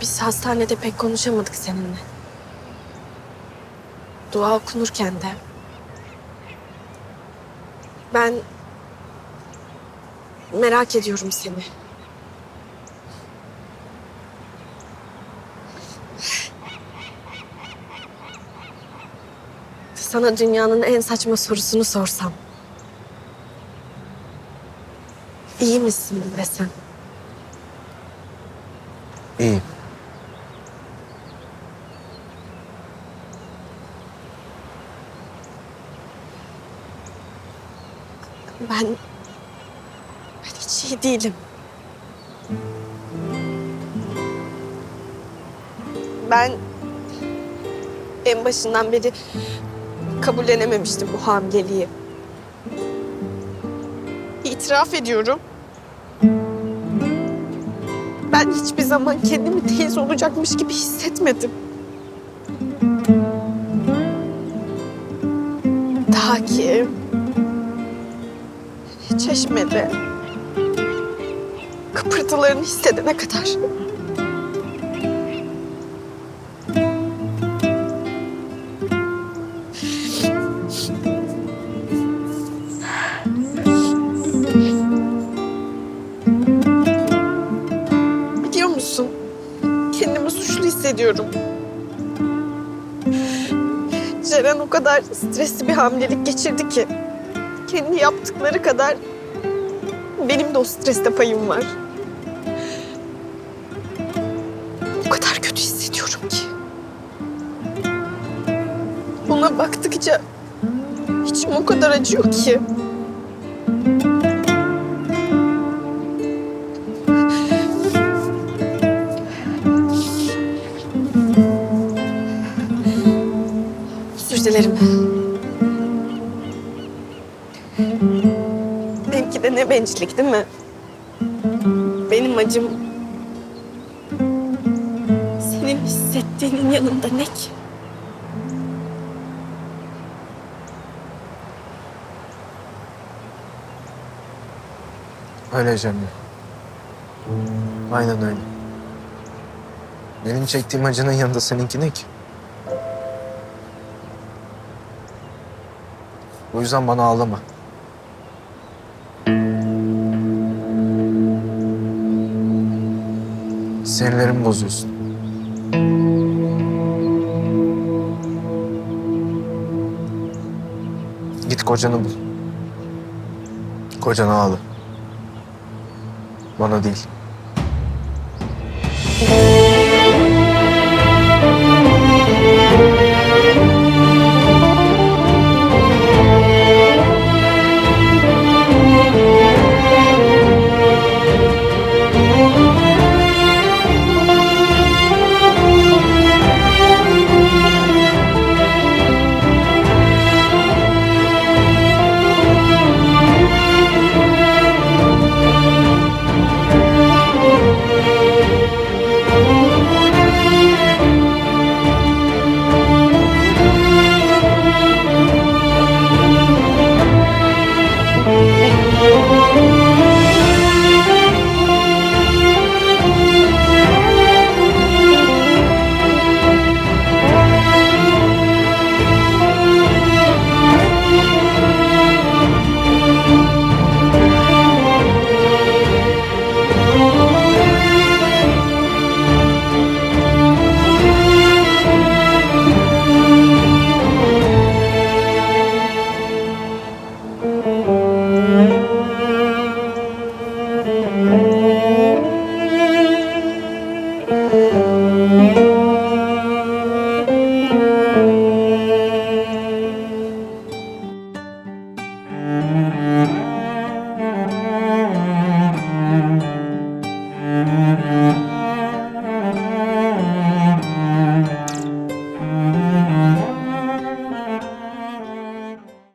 Biz hastanede pek konuşamadık seninle. Dua okunurken de. Ben merak ediyorum seni. Sana dünyanın en saçma sorusunu sorsam. İyi misin desem? Ben... Ben hiç iyi değilim. Ben en başından beri kabullenememiştim bu hamileliği. İtiraf ediyorum. Ben hiçbir zaman kendimi teyze olacakmış gibi hissetmedim. Ta ki çeşmede kıpırtılarını hissedene kadar. Biliyor musun? Kendimi suçlu hissediyorum. Ceren o kadar stresli bir hamilelik geçirdi ki kendi yaptıkları kadar benim de o streste payım var. O kadar kötü hissediyorum ki. Ona baktıkça içim o kadar acıyor ki. Özür dilerim. Ne bencillik değil mi? Benim acım senin hissettiğinin yanında ne ki? Öyle Cemre. Aynen öyle. Benim çektiğim acının yanında seninki ne ki? O yüzden bana ağlama. Sinirlerimi bozuyorsun. Git kocanı bul. Kocanı ağla. Bana değil. Música